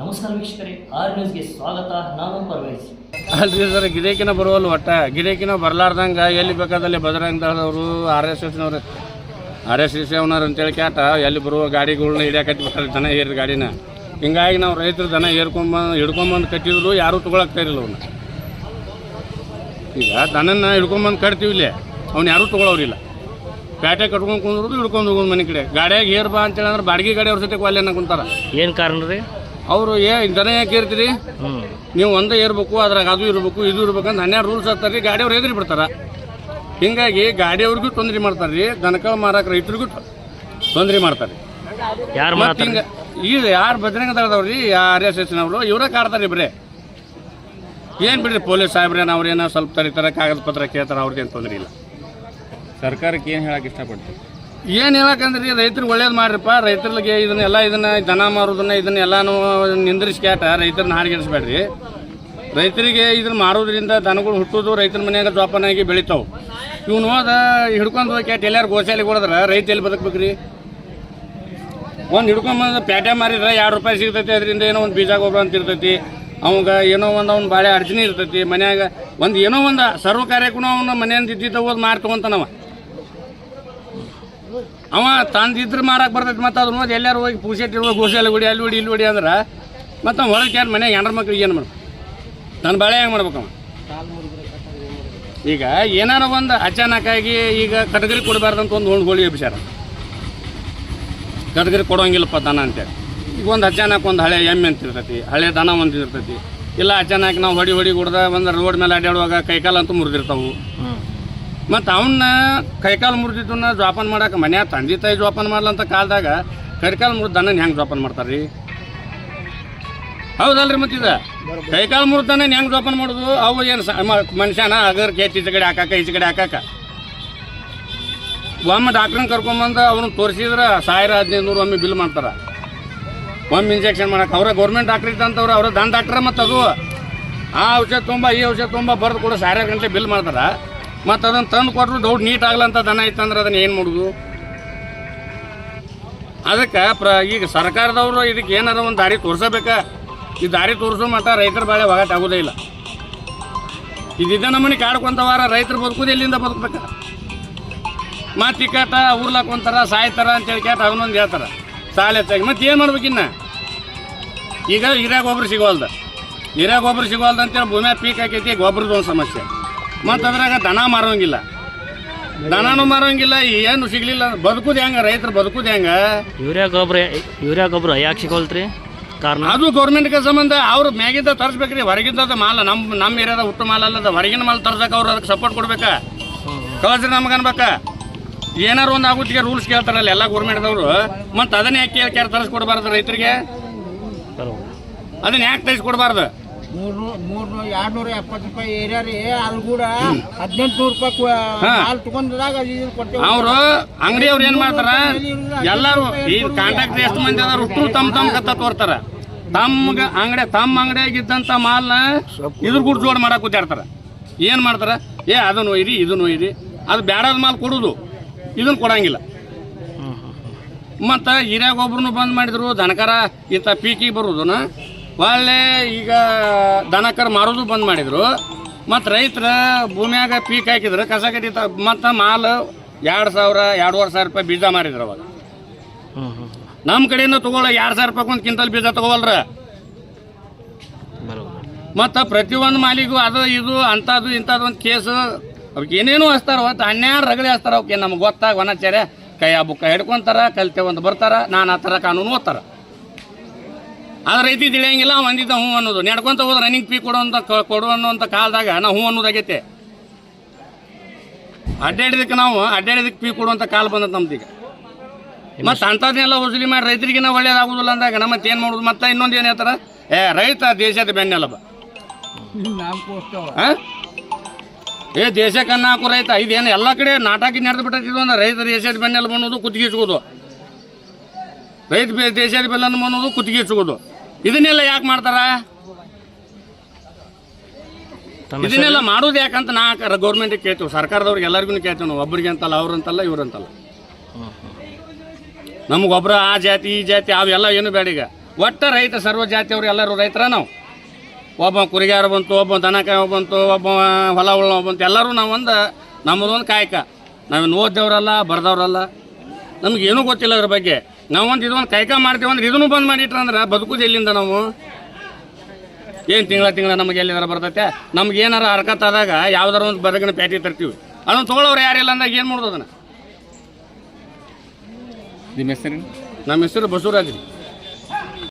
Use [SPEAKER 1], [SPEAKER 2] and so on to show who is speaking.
[SPEAKER 1] ನಮಸ್ಕಾರ ವೀಕ್ಷಕರೇ ಆರ್ ನ್ಯೂಸ್ಗೆ ಸ್ವಾಗತ ನಾನು ಪರ್ವೇಜ್.
[SPEAKER 2] ಅಲ್ರಿ ಸರ್ ಗಿರೇಕಿನ ಬರುವಲ್ಲ ಒಟ್ಟ. ಗಿರೇಕಿನ ಬರ್ಲಾರ್ದಂಗ ಎಲ್ಲಿ ಬೇಕಾದಲ್ಲಿ ಬಜರಂಗ ದಳದವರು ಆರ್ ಎಸ್ ಎಸ್ನವ್ರು ಆರ್ ಎಸ್ ಎಸ್ ಅವ್ನವ್ರು ಅಂತೇಳಿ ಕ್ಯಾಟ ಎಲ್ಲಿ ಬರುವ ಗಾಡಿಗಳನ್ನ ಹಿಡಿಯ ಬಿಟ್ಟಾರೆ ದನ ಏರಿದ ಗಾಡಿನ. ಹಿಂಗಾಗಿ ನಾವು ರೈತರು ದನ ಏರ್ಕೊಂಬಂದು ಹಿಡ್ಕೊಂಬಂದು ಕಟ್ಟಿದ್ರು ಯಾರೂ ತೊಗೊಳಕ್ತಾ ಇರಲಿಲ್ಲ ಅವನ್ನ ಈಗ ದನನ ಹಿಡ್ಕೊಂಬಂದು ಕಟ್ತೀವಿ ಇಲ್ಲಿ ಅವ್ನು ಯಾರೂ ತೊಗೊಳೋರಿಲ್ಲ. ಪ್ಯಾಟೆ ಕಟ್ಕೊಂಡು ಕುಂದ್ರು ಹಿಡ್ಕೊಂಡು ಹೋಗೋದು ಮನೆ ಕಡೆ. ಗಾಡಿಯಾಗ ಏರ್ ಬಾ ಅಂತೇಳಿ ಅಂದ್ರೆ ಬಾಡಿಗೆ ಗಾಡಿ ಅವ್ರ ಜೊತೆ ಅಲ್ಲೇನ ಕುಂತಾರ.
[SPEAKER 1] ಏನು ಕಾರಣ ರೀ?
[SPEAKER 2] ಅವರು ಏ ದನ ಯಾಕೆ
[SPEAKER 1] ಇರ್ತೀರಿ
[SPEAKER 2] ನೀವು ಒಂದೇ ಇರಬೇಕು ಅದ್ರಾಗ ಅದು ಇರಬೇಕು ಇದು ಇರ್ಬೇಕು ಅಂತ ಹನ್ನೆರಡು ರೂಲ್ಸ್ ಹತ್ತಾರೆ ರೀ ಗಾಡಿಯವ್ರು ಎದುರು ಬಿಡ್ತಾರೆ. ಹಿಂಗಾಗಿ ಗಾಡಿಯವ್ರಿಗೂ ತೊಂದರೆ ಮಾಡ್ತಾರೆ ರೀ ದನಕಳ ಮಾರಕ್ಕೆ ರೈತರಿಗೂ ತೊಂದರೆ ಮಾಡ್ತಾರೆ
[SPEAKER 1] ಯಾರು
[SPEAKER 2] ಮತ್ತೆ ಹಿಂಗೆ ಈಗ ಯಾರು ಬದ್ರಂಗದವ್ರಿ ಆರ್ ಎಸ್ ಎಸ್ನವರು ಇವರೇ ಕಾಡ್ತಾರೆ ರೀ ಬರೇ ಏನು ಬಿಡ್ರಿ ಪೊಲೀಸ್ ಸಾಹೇಬ್ರೇನು ಅವ್ರೇನೋ ಸ್ವಲ್ಪ ತರೀತಾರೆ ಕಾಗದ ಪತ್ರ ಕೇಳ್ತಾರೆ ಅವ್ರಿಗೇನು ತೊಂದರೆ ಇಲ್ಲ.
[SPEAKER 3] ಸರ್ಕಾರಕ್ಕೆ ಏನು ಹೇಳಕ್ಕೆ ಇಷ್ಟಪಡ್ತೀವಿ
[SPEAKER 2] ಏನು ಹೇಳಕಂದ್ರಿ? ರೈತರು ಒಳ್ಳೇದು ಮಾಡ್ರಿಪ್ಪ. ರೈತರಿಗೆ ಇದನ್ನೆಲ್ಲ ಇದನ್ನ ದನ ಮಾರೋದನ್ನ ಇದನ್ನ ಎಲ್ಲಾನು ನಿಂದ್ರಿಸಿ ಕ್ಯಾಟ ರೈತರನ್ನ ಹಾರಿಗೆಡಿಸ್ಬೇಡ್ರಿ. ರೈತರಿಗೆ ಇದನ್ನ ಮಾರೋದ್ರಿಂದ ದನಗಳು ಹುಟ್ಟೋದು ರೈತರ ಮನ್ಯಾಗ ಜೋಪಾನಾಗಿ ಬೆಳಿತಾವೆ. ಇವ್ನು ಹೋದ ಹಿಡ್ಕೊಂಡು ಹೋಗಿ ಕ್ಯಾಟ್ ಎಲ್ಲಾರು ಗೋಶಾಲೆಗೆ ಹೊಡೆದ್ರೆ ರೈತ ಎಲ್ಲಿ ಬದುಕ್ಬೇಕ್ರಿ? ಒಂದು ಹಿಡ್ಕೊಂಬಂದು ಪ್ಯಾಟೆ ಮಾರಿದ್ರೆ ಎರಡು ರೂಪಾಯಿ ಸಿಗ್ತೈತಿ, ಅದರಿಂದ ಏನೋ ಒಂದು ಬೀಜ ಗೊಬ್ಬರ ಅಂತ ಇರ್ತೈತಿ. ಅವಾಗ ಏನೋ ಒಂದು ಅವ್ನ ಬಾಳೆ ಅಡಚಣೆ ಇರ್ತೈತಿ. ಮನ್ಯಾಗ ಒಂದು ಏನೋ ಒಂದು ಸರ್ವ ಕಾರ್ಯಕ್ಕೂ ಅವನ ಮನೆಯಿಂದ ಇದ್ದಿದ್ದ ಹೋದ್ ಮಾರ್ತವಂತ ತೊಗೊಂತಾನವ ಅವ ತಂದಿದ್ರೆ ಮಾರಕ್ಕೆ ಬರ್ತೈತಿ, ಮತ್ತು ಅದನ್ನ ಹೋಗಿ ಎಲ್ಲಾರು ಹೋಗಿ ಪೂಸೆಟ್ ಗೋಸೆ ಗೋಶಾಲೆ ಹೊಡಿ ಅಲ್ಲಿ ಹೊಡಿ ಇಲ್ಲಿ ಹೊಡಿ ಅಂದ್ರೆ, ಮತ್ತು ಹೊರಗೆ ಯಾರು ಮನೆಗೆ ಹೆಣ್ರ ಮಕ್ಳಿಗೆ ಏನು ಮಾಡ್ಬೇಕು? ನನ್ನ ಬಾಳೆ ಹೆಂಗೆ ಮಾಡ್ಬೇಕವ ಈಗ ಏನಾರ ಒಂದು ಅಚಾನಕ್ಕಾಗಿ ಈಗ ಕಟಗರಿ ಕೊಡಬಾರ್ದಂತ ಒಂದು ಒಂದು ಹೋಳಿ ಅಭಿಷಾರ ಕಟಗರಿ ಕೊಡೋಂಗಿಲ್ಲಪ್ಪ ದನ ಅಂತೇಳಿ. ಈಗ ಒಂದು ಅಚಾನಕ್ ಒಂದು ಹಳೆ ಎಮ್ಮೆ ಅಂತ ಇರ್ತೈತಿ, ಹಳೆ ದನ ಒಂದು ಇರ್ತೈತಿ. ಇಲ್ಲ ಅಚಾನಕ್ ನಾವು ಹೊಡಿ ಹೊಡಿ ಕುಡ್ದ ಒಂದು ರೋಡ್ ಮೇಲೆ ಅಡ್ಡಾಡುವಾಗ ಕೈಕಾಲಂತೂ ಮುರಿದಿರ್ತಾವೆ. ಮತ್ತು ಅವನ್ನ ಕೈಕಾಲು ಮುರಿದಿದ್ದನ್ನ ಜೋಪಾನ ಮಾಡಕ್ಕೆ ಮನ್ಯಾಗ ತಂದೆ ತಾಯಿ ಜೋಪಾನ ಮಾಡ್ಲಂತ ಕಾಲದಾಗ ಕೈಕಾಲು ಮುರಿದ ದನನ ಹೆಂಗೆ ಜೋಪಾನ ಮಾಡ್ತಾರೆ ರೀ ಹೌದಲ್ರಿ ಮತ್ತಿದ ಕೈಕಾಲು ಮುರಿದ ದನನ ಹೆಂಗೆ ಜೋಪಾನ ಮಾಡೋದು? ಅವು ಏನು ಮನುಷ್ಯನ ಅಗರ್ ಕೆಚ್ ಈಚೆ ಕಡೆ ಹಾಕಾಕ ಈಚೆ ಕಡೆ ಹಾಕಾಕ. ಒಮ್ಮೆ ಡಾಕ್ಟ್ರನ್ನ ಕರ್ಕೊಂಬಂದು ಅವ್ರನ್ನ ತೋರಿಸಿದ್ರೆ ಸಾವಿರ ಹದಿನೈದು ನೂರು ಒಮ್ಮೆ ಬಿಲ್ ಮಾಡ್ತಾರೆ. ಒಮ್ಮೆ ಇಂಜೆಕ್ಷನ್ ಮಾಡಕ್ಕೆ ಅವ್ರ ಗೌರ್ಮೆಂಟ್ ಡಾಕ್ಟ್ರ್ ಇದ್ದಂಥವ್ರು ಅವ್ರ ದನ್ ಡಾಕ್ಟ್ರ ಮತ್ತು ಅದು. ಆ ಔಷಧ ತುಂಬ ಈ ಔಷಧ ತುಂಬ ಬರೆದು ಕೂಡ ಸಾವಿರ ಗಂಟೆ ಬಿಲ್ ಮಾಡ್ತಾರೆ. ಮತ್ತು ಅದನ್ನು ತಂದು ಕೊಟ್ಟರು ದೌಡ್ ನೀಟ್ ಆಗ್ಲಂತ ದನ ಇತ್ತಂದ್ರೆ ಅದನ್ನ ಏನು ಮಾಡೋದು? ಅದಕ್ಕೆ ಪ್ರ, ಈಗ ಸರ್ಕಾರದವರು ಇದಕ್ಕೆ ಏನಾರ ಒಂದು ದಾರಿ ತೋರ್ಸಬೇಕ? ಈ ದಾರಿ ತೋರಿಸೋ ಮಟ್ಟ ರೈತರ ಬಾಳೆ ಒಗಾಟ ಆಗೋದೇ ಇಲ್ಲ. ಇದಿದ್ದ ನಮ್ಮನೆ ಕಾಡ್ಕೊಂತವಾರ ರೈತರು ಬದುಕೋದು ಎಲ್ಲಿಂದ ಬದುಕ್ಬೇಕ? ಮತ್ತು ಇಕ್ಕಟ ಊರ್ಲಾಕೊಂತಾರ ಸಾಯ್ತಾರ ಅಂತೇಳಿ ಕೇಟ ಅವನೊಂದು ಹೇಳ್ತಾರ. ಸಾಲ ಹೆಚ್ಚಾಗಿ ಮತ್ತೆ ಏನು ಮಾಡ್ಬೇಕಿನ್ನ ಈಗ ಹಿರಿಯ ಗೊಬ್ಬರ ಸಿಗೋಲ್ದ. ಹಿರಿಯ ಗೊಬ್ಬರ ಸಿಗೋಲ್ದ ಅಂತೇಳಿ ಭೂಮಿ ಪೀಕ್ ಹಾಕೈತಿ ಗೊಬ್ಬರದ ಒಂದು ಸಮಸ್ಯೆ. ಮತ್ತು ಅದ್ರಾಗ ದನ ಮಾರೋಂಗಿಲ್ಲ. ದನನೂ ಮಾರೋಂಗಿಲ್ಲ ಏನು ಸಿಗ್ಲಿಲ್ಲ. ಬದುಕುದು ಹೆಂಗ? ರೈತರು ಬದುಕುದು ಹೆಂಗ?
[SPEAKER 1] ಯೂರಿಯಾ ಗೊಬ್ಬರ ಯೂರಿಯಾ ಗೊಬ್ಬರ ಯಾಕೆ ಸಿಗೋಲ್ತ್ರಿ? ಕಾರಣ?
[SPEAKER 2] ಅದು ಗೌರ್ಮೆಂಟ್ಗೆ ಸಂಬಂಧ ಅವ್ರು ಮ್ಯಾಗಿಂದ ತರಿಸ್ಬೇಕ್ರಿ ಹೊರಗಿಂದ ಮಾಲ. ನಮ್ಮ ನಮ್ಮ ಏರಿಯಾದ ಹುಟ್ಟು ಮಾಲ ಅಲ್ಲದ ಹೊರಗಿನ ಮಾಲ್ ತರ್ಸಕ್ಕೆ ಅವ್ರು ಅದಕ್ಕೆ ಸಪೋರ್ಟ್ ಕೊಡ್ಬೇಕಾ? ಕಳ್ಸ್ರಿ ನಮ್ಗೆ ಅನ್ಬೇಕ? ಏನಾರು ಒಂದು ಆಗುತ್ತೆ ರೂಲ್ಸ್ ಕೇಳ್ತಾರಲ್ಲ ಎಲ್ಲ ಗೌರ್ಮೆಂಟ್ದವರು ಮತ್ತು ಅದನ್ನ ಯಾಕೆ ಕೇಳ್ಕ್ಯಾರ ತರಿಸ್ಕೊಡ್ಬಾರ್ದು ರೈತರಿಗೆ? ಅದನ್ನ ಯಾಕೆ ತರಿಸ್ಕೊಡ್ಬಾರ್ದು?
[SPEAKER 4] ಮೂರ್ನೂರ ಮೂರ್ನೂರ ಎರಡ್ನೂರ ಎಪ್ಪತ್ತು ರೂಪಾಯಿ ಏರಿಯಾ ರೀ. ಅದು ಕೂಡ ಹದಿನೆಂಟು ನೂರು ರೂಪಾಯಿ ಕು-
[SPEAKER 2] ಹಾ.
[SPEAKER 4] ಮಾಲ್ ತಗೊಂಡದಾಗ ಕೊಡ್ತೇವೆ.
[SPEAKER 2] ಅವರು ಅಂಗಡಿಯವ್ರು ಏನ್ ಮಾಡ್ತಾರ? ಎಲ್ಲಾರು ಈ ಕಾಂಟ್ರಾಕ್ಟ್ ಎಷ್ಟು ಮಂದಿ ಅದಾರ? ಹುಟ್ಟು ತಮ್ಮ ತಮ್ಮ ಕತ್ತ ತೋರ್ತಾರ. ತಮ್ಗ ಅಂಗಡಿ ತಮ್ಮ ಅಂಗಡಿಯಾಗ ಇದ್ದಂತ ಮಾಲ್ನ ಇದ್ರ ಕೂಡ ಜೋಡ್ ಮಾಡಕ್ ಕೂತಾಡ್ತಾರ. ಏನ್ ಮಾಡ್ತಾರ? ಏ ಅದನ್ನ ಒಯ್ರಿ ಇದನ್ನ ಒಯ್ರಿ. ಅದು ಬೇಡದ ಮಾಲ್ ಕೊಡುದು. ಇದನ್ನ ಕೊಡಂಗಿಲ್ಲ. ಮತ್ತು ಹಿರಿಯ ಗೊಬ್ಬರನು ಬಂದ್ ಮಾಡಿದ್ರು ದನಕರ ಇಂಥ ಪೀಕಿ ಬರೋದನ್ನ ಒಳ್ಳೆ ಈಗ ದನಕರ್ ಮಾರೋದು ಬಂದ್ ಮಾಡಿದ್ರು. ಮತ್ತು ರೈತರ ಭೂಮಿಯಾಗ ಪೀಕ್ ಹಾಕಿದ್ರು. ಕಸ ಕಟ್ಟಿ ಮತ್ತು ಮಾಲ್ ಎರಡು ಸಾವಿರ ಎರಡೂವರೆ ಸಾವಿರ ರೂಪಾಯಿ ಬೀಜ ಮಾರಿದ್ರು ಅವಾಗ. ನಮ್ಮ ಕಡೆಯಿಂದ ತಗೋಳ ಎರಡು ಸಾವಿರ ರೂಪಾಯಿ ಒಂದು ಕ್ವಿಂಟಲ್ ಬೀಜ ತಗೋವಲ್ರ? ಮತ್ತು ಪ್ರತಿಯೊಂದು ಮಾಲಿಗೂ ಅದು ಇದು ಅಂಥದ್ದು ಇಂಥದ್ದು ಒಂದು ಕೇಸು. ಅವ್ರಿಗೆ ಏನೇನು ಹಚ್ತಾರ ಅಂತ ಹನ್ನೆರಡು ರಗಳೆ ಹಚ್ತಾರೆ ಅವಕ್ಕೆ ನಮ್ಗೆ ಗೊತ್ತಾಗ ಒನಚಾರೆ ಕೈ ಆ ಬುಕ್ಕ ಹಿಡ್ಕೊಂತಾರ ಕಲ್ತೆ ಒಂದು ಬರ್ತಾರ ನಾನು ಆ ಥರ ಕಾನೂನು ಓದ್ತಾರ. ಆದ್ರೆ ರೈತಿ ತಿಳಿಯಂಗಿಲ್ಲ ಒಂದಿದ್ದ ಹ್ಞೂ ಅನ್ನೋದು. ನಡ್ಕೊಂತ ಹೋದ್ರೆ ರನ್ನಿಂಗ್ ಪೀ ಅಂತ ಕೊಡು ಅನ್ನೋಂಥ ಕಾಲದಾಗ ನಾವು ಹ್ಞೂ ಅನ್ನೋದಾಗೈತೆ ಅಡ್ಡಾಡಿದಕ್ಕೆ ನಾವು, ಅಡ್ಡಾಡಿದಕ್ಕೆ ಪೀ ಕೊಡುವಂಥ ಕಾಲ ಬಂದದ ನಮ್ದೀಗ. ಮತ್ತೆ ಅಂಥದ್ನೆಲ್ಲ ವಸೂಲಿ ಮಾಡಿ ರೈತರಿಗೆ ನಾವು ಒಳ್ಳೇದಾಗುದಿಲ್ಲ ಅಂದಾಗ ನಮ್ಮ ಏನು ಮಾಡೋದು? ಮತ್ತೆ ಇನ್ನೊಂದು ಏನು ಹೇಳ್ತಾರ? ಏ, ರೈತ ದೇಶದ ಬೆನ್ನೆಲಬ? ಏ, ದೇಶಕ್ಕೆ ಅನ್ನ ಹಾಕೋ ರೈತ, ಇದೇನು ಎಲ್ಲ ಕಡೆ ನಾಟಕ ನಡೆದು ಬಿಟ್ಟಿದ್ದು ಅಂದ್ರೆ ರೈತ ದೇಶದ ಬೆನ್ನೆಲುಬು ಅನ್ನೋದು ಕುತ್ತಿಗೆಚ್ಕೋದು ರೈತ ಬೆ- ದೇಶದ ಅನ್ನೋದು ಕುತ್ತಿಗೆಚ್ಕೋದು ಇದನ್ನೆಲ್ಲ ಯಾಕೆ ಮಾಡ್ತಾರ? ಇದನ್ನೆಲ್ಲ ಮಾಡೋದು ಯಾಕಂತ ನಾ ಗೌರ್ಮೆಂಟಿಗೆ ಕೇಳ್ತೇವೆ. ಸರ್ಕಾರದವ್ರಿಗೆ ಎಲ್ಲರಿಗೂ ಕೇಳ್ತೀವಿ ನಾವು. ಒಬ್ಬರಿಗೆ ಅಂತಲ್ಲ ಅವ್ರಂತಲ್ಲ ಇವ್ರಂತಲ್ಲ.
[SPEAKER 1] ಹ್ಞೂ ಹ್ಞೂ
[SPEAKER 2] ನಮ್ಗೆ ಒಬ್ಬರ ಆ ಜಾತಿ ಈ ಜಾತಿ ಅವೆಲ್ಲ ಏನು ಬೇಡ ಈಗ. ಒಟ್ಟು ರೈತ ಸರ್ವ ಜಾತಿಯವರು ಎಲ್ಲರೂ ರೈತರ ನಾವು. ಒಬ್ಬ ಕುರಿಗಾರ ಬಂತು ಒಬ್ಬ ದನಕಾಯಿ ಬಂತು ಒಬ್ಬ ಹೊಲ ಉಳ್ಳ ಬಂತು. ಎಲ್ಲರೂ ನಾವು ಒಂದು ನಮ್ಮದೊಂದು ಕಾಯಕ. ನಾವೇನು ಓದ್ದವ್ರಲ್ಲ ಬರ್ದವ್ರಲ್ಲ. ನಮಗೇನೂ ಏನೂ ಗೊತ್ತಿಲ್ಲ ಅದ್ರ ಬಗ್ಗೆ. ನಾವು ಒಂದು ಇದೊಂದು ಕೈಕ ಮಾಡ್ತೀವಿ ಅಂದ್ರೆ ಇದನ್ನು ಬಂದ್ ಮಾಡಿಟ್ರ ಅಂದ್ರೆ ಬದುಕುದು ಎಲ್ಲಿಂದ ನಾವು? ಏನು ತಿಂಗಳ ತಿಂಗಳ ನಮಗೆ ಎಲ್ಲಿದಾರ ಬರ್ತೈತೆ? ನಮ್ಗೆ ಏನಾರ ಹರ್ಕತ್ ಆದಾಗ ಯಾವ್ದಾರ ಒಂದು ಬದಗಿನ ಪ್ಯಾಟಿ ತರ್ತೀವಿ. ಅದನ್ನು ತೊಗೊಳೋರು ಯಾರಿಲ್ಲ ಅಂದಾಗ ಏನು ಮಾಡೋದು ಅದನ್ನು?
[SPEAKER 3] ನಿಮ್ಮ ಹೆಸರು
[SPEAKER 2] ನಮ್ಮ ಹೆಸರು ಬಸವರಾಜ್. ರೀ